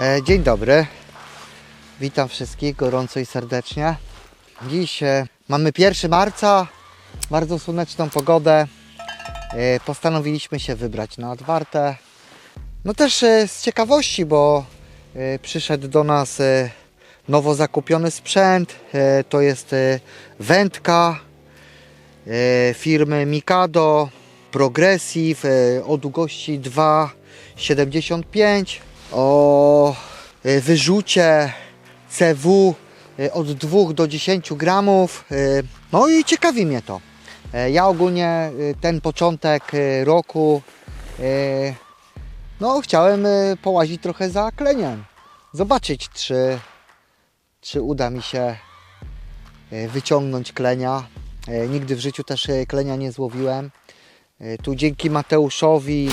E, Dzień dobry. Witam wszystkich gorąco i serdecznie. Dziś e, mamy 1 marca, bardzo słoneczną pogodę. E, Postanowiliśmy się wybrać na Adwartę. No też z ciekawości, bo przyszedł do nas nowo zakupiony sprzęt. To jest wędka firmy Mikado Progressive o długości 2,75 o e, wyrzucie CW e, od 2 do 10 gramów. e, No i ciekawi mnie to. Ja ogólnie ten początek roku no chciałem połazić trochę za kleniem. Zobaczyć czy, czy uda mi się wyciągnąć klenia. Nigdy w życiu też klenia nie złowiłem. Tu dzięki Mateuszowi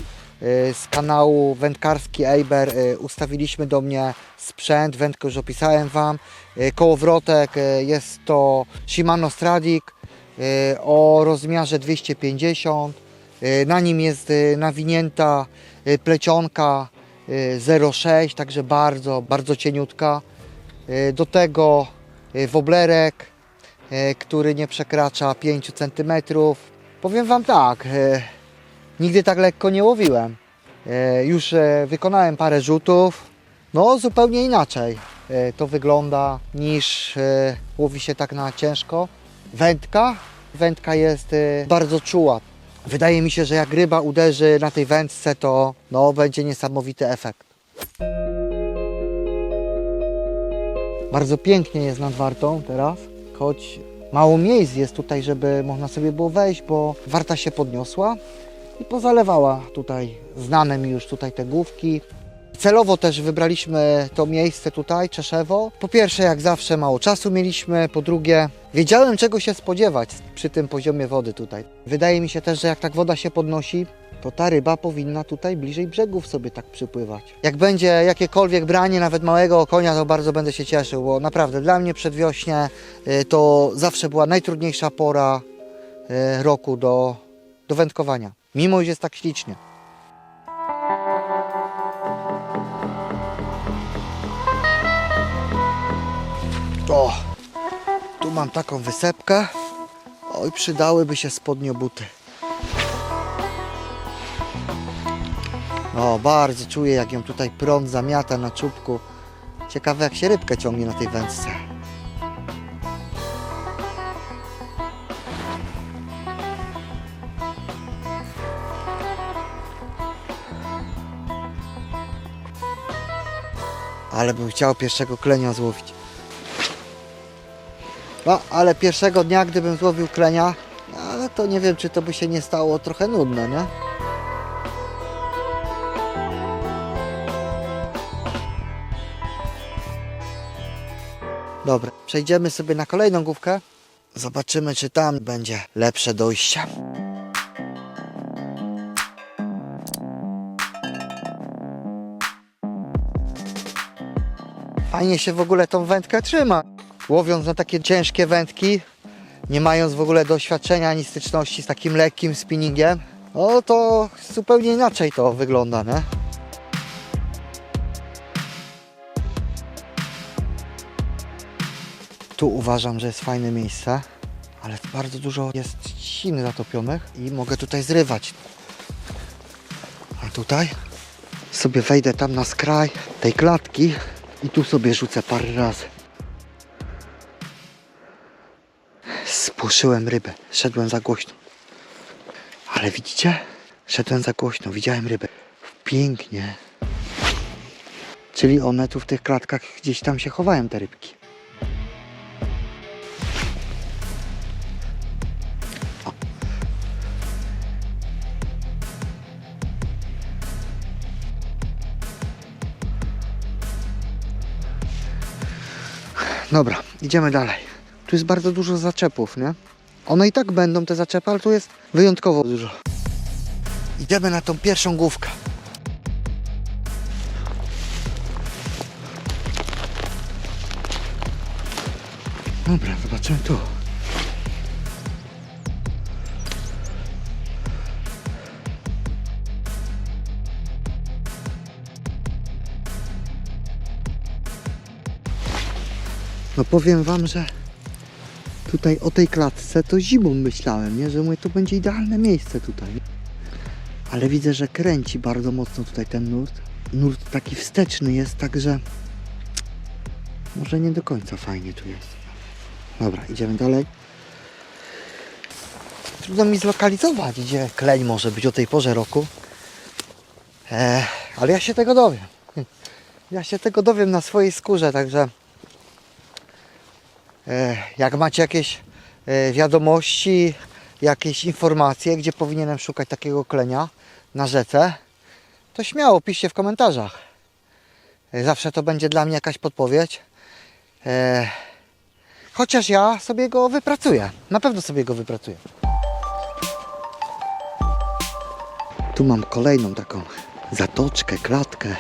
z kanału Wędkarski Eiber e, ustawiliśmy do mnie sprzęt, wędkę już opisałem Wam. E, Kołowrotek jest to Shimano Stradic o rozmiarze 250. E, Na nim jest nawinięta plecionka e, 0,6, także bardzo, bardzo cieniutka. Do tego woblerek, który nie przekracza 5 cm. Powiem Wam tak, nigdy tak lekko nie łowiłem. E, Już e, wykonałem parę rzutów, no zupełnie inaczej e, to wygląda niż łowi się tak na ciężko. Wędka, wędka jest bardzo czuła. Wydaje mi się, że jak ryba uderzy na tej wędce, to no, będzie niesamowity efekt. Bardzo pięknie jest nad Wartą teraz, choć mało miejsc jest tutaj, żeby można sobie było wejść, bo Warta się podniosła i pozalewała tutaj znane mi już tutaj te główki. Celowo też wybraliśmy to miejsce tutaj, Czeszewo. Po pierwsze, jak zawsze, mało czasu mieliśmy. Po drugie, wiedziałem czego się spodziewać przy tym poziomie wody tutaj. Wydaje mi się też, że jak tak woda się podnosi, to ta ryba powinna tutaj bliżej brzegów sobie tak przypływać. Jak będzie jakiekolwiek branie, nawet małego konia, to bardzo będę się cieszył, bo naprawdę dla mnie przedwiośnie y, to zawsze była najtrudniejsza pora y, roku do, do wędkowania. Mimo, że jest tak ślicznie. O, tu mam taką wysepkę. Oj, przydałyby się spodnie buty. O, bardzo czuję, jak ją tutaj prąd zamiata na czubku. Ciekawe, jak się rybkę ciągnie na tej wędce. Ale bym chciał pierwszego klenia złowić. No, ale pierwszego dnia, gdybym złowił klenia, no, to nie wiem, czy to by się nie stało trochę nudne, nie? Dobra, przejdziemy sobie na kolejną główkę. Zobaczymy, czy tam będzie lepsze dojście. Fajnie się w ogóle tą wędkę trzyma. Łowiąc na takie ciężkie wędki, nie mając w ogóle doświadczenia ani styczności z takim lekkim spinningiem, no to zupełnie inaczej to wygląda, nie? Tu uważam, że jest fajne miejsce, ale bardzo dużo jest ścin zatopionych i mogę tutaj zrywać. A tutaj sobie wejdę tam na skraj tej klatki i tu sobie rzucę parę razy. Spłoszyłem rybę, szedłem za głośno. Ale widzicie? Szedłem za głośno, widziałem rybę. Pięknie. Czyli one tu w tych klatkach gdzieś tam się chowają, te rybki. Dobra, idziemy dalej. Tu jest bardzo dużo zaczepów, nie? One i tak będą te zaczepy, ale tu jest wyjątkowo dużo. Idziemy na tą pierwszą główkę. Dobra, zobaczymy tu. No powiem wam, że tutaj o tej klatce to zimą myślałem, nie? Że mówię, to będzie idealne miejsce tutaj. Ale widzę, że kręci bardzo mocno tutaj ten nurt. Nurt taki wsteczny jest, także może nie do końca fajnie tu jest. Dobra, idziemy dalej. Trudno mi zlokalizować, gdzie kleń może być o tej porze roku. E, ale ja się tego dowiem. Ja się tego dowiem na swojej skórze, także jak macie jakieś e, wiadomości, jakieś informacje, gdzie powinienem szukać takiego klenia na rzece, to śmiało piszcie w komentarzach. E, Zawsze to będzie dla mnie jakaś podpowiedź. E, chociaż ja sobie go wypracuję. Na pewno sobie go wypracuję. Tu mam kolejną taką zatoczkę, klatkę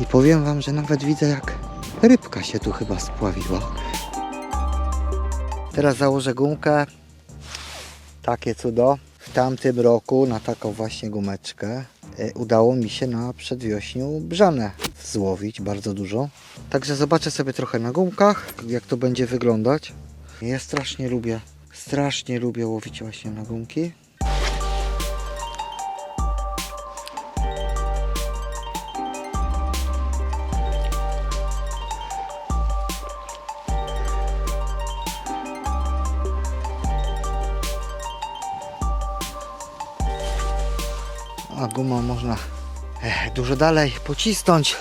i powiem Wam, że nawet widzę jak rybka się tu chyba spławiła. Teraz założę gumkę. Takie cudo. W tamtym roku na taką właśnie gumeczkę e, udało mi się na przedwiośniu brzanę złowić, bardzo dużo. Także zobaczę sobie trochę na gumkach, jak to będzie wyglądać. Ja strasznie lubię, strasznie lubię łowić właśnie na gumki. A gumą można eh, dużo dalej pocisnąć.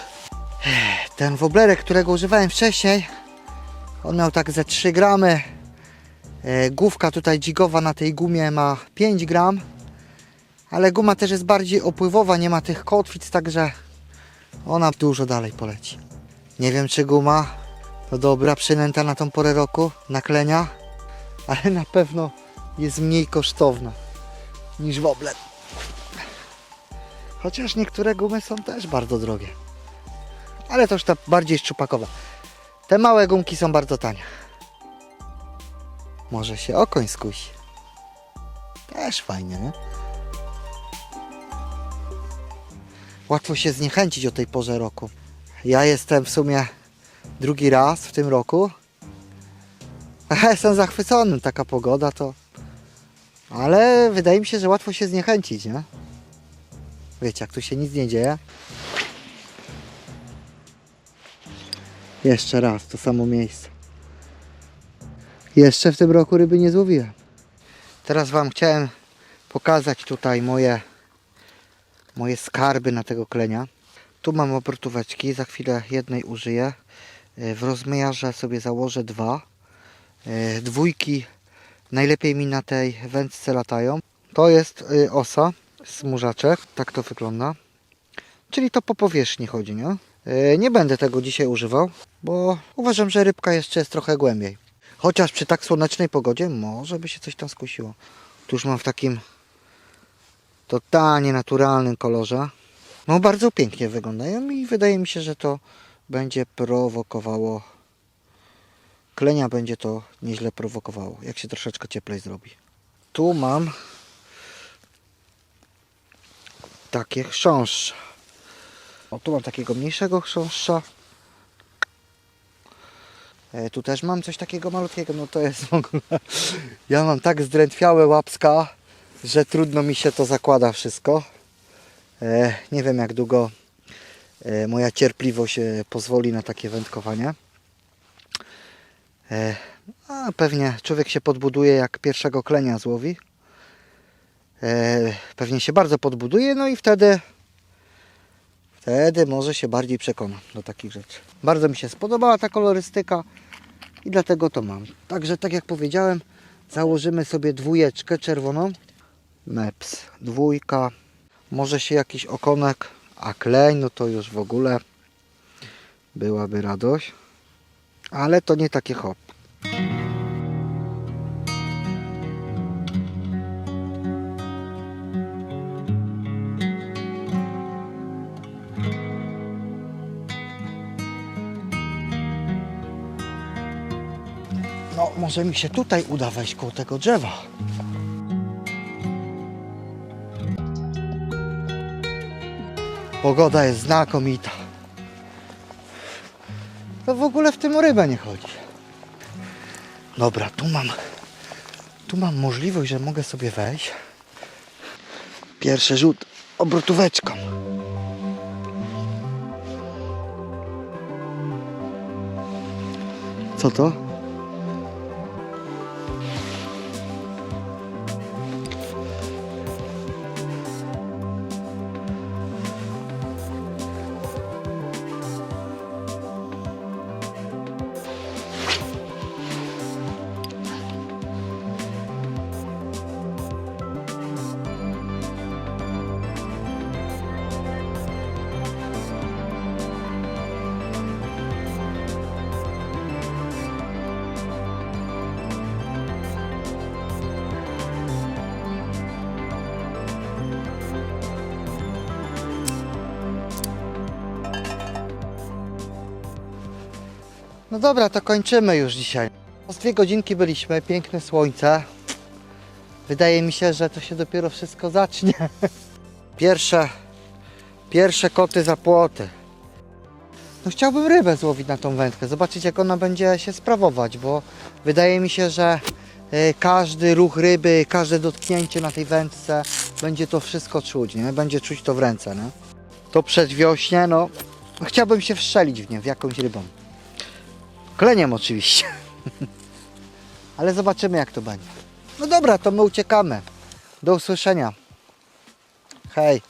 Eh, Ten woblerek, którego używałem wcześniej, on miał tak ze 3 gramy. E, Główka tutaj dzigowa na tej gumie ma 5 gram. Ale guma też jest bardziej opływowa, nie ma tych kotwic, także ona dużo dalej poleci. Nie wiem czy guma to dobra przynęta na tą porę roku, naklenia, ale na pewno jest mniej kosztowna niż wobler. Chociaż niektóre gumy są też bardzo drogie. Ale to już ta bardziej szczupakowa. Te małe gumki są bardzo tanie. Może się okoń skusi. Też fajnie, nie? Łatwo się zniechęcić o tej porze roku. Ja jestem w sumie drugi raz w tym roku. Jestem zachwycony, taka pogoda to... Ale wydaje mi się, że łatwo się zniechęcić, nie? Wiecie, jak tu się nic nie dzieje. Jeszcze raz, to samo miejsce. Jeszcze w tym roku ryby nie złowiłem. Teraz Wam chciałem pokazać tutaj moje, moje skarby na tego klenia. Tu mam obrotóweczki, za chwilę jednej użyję. E, W rozmiarze sobie założę dwa. E, Dwójki najlepiej mi na tej wędce latają. To jest y, osa, smurzaczek, tak to wygląda. Czyli to po powierzchni chodzi, nie? E, Nie będę tego dzisiaj używał, bo uważam, że rybka jeszcze jest trochę głębiej. Chociaż przy tak słonecznej pogodzie może by się coś tam skusiło. Tu już mam w takim totalnie naturalnym kolorze. No bardzo pięknie wyglądają i wydaje mi się, że to będzie prowokowało klenia będzie to nieźle prowokowało, jak się troszeczkę cieplej zrobi. Tu mam takie chrząszcze. O, tu mam takiego mniejszego chrząszcza. E, tu też mam coś takiego malutkiego, no to jest w ogóle... Ja mam tak zdrętwiałe łapska, że trudno mi się to zakłada wszystko. E, nie wiem jak długo e, moja cierpliwość e, pozwoli na takie wędkowanie. E, a pewnie człowiek się podbuduje jak pierwszego klenia złowi. E, pewnie się bardzo podbuduje, no i wtedy wtedy może się bardziej przekona do takich rzeczy. Bardzo mi się spodobała ta kolorystyka i dlatego to mam. Także tak jak powiedziałem, założymy sobie dwójeczkę czerwoną. Meps dwójka. Może się jakiś okonek, a kleń, no to już w ogóle byłaby radość. Ale to nie takie hop. Może mi się tutaj uda wejść koło tego drzewa. Pogoda jest znakomita. To w ogóle w tym rybę nie chodzi. Dobra, tu mam. Tu mam możliwość, że mogę sobie wejść. Pierwszy rzut obrotóweczką. Co to? No dobra, to kończymy już dzisiaj. Z dwie godzinki byliśmy, piękne słońce. Wydaje mi się, że to się dopiero wszystko zacznie. Pierwsze, pierwsze koty za płoty. No chciałbym rybę złowić na tą wędkę, zobaczyć jak ona będzie się sprawować, bo wydaje mi się, że y, każdy ruch ryby, każde dotknięcie na tej wędce będzie to wszystko czuć, nie? Będzie czuć to w ręce, nie? To przedwiośnie, no chciałbym się wszczelić w nie, w jakąś rybą. Kleniem oczywiście. Ale zobaczymy jak to będzie. No dobra, to my uciekamy. Do usłyszenia. Hej.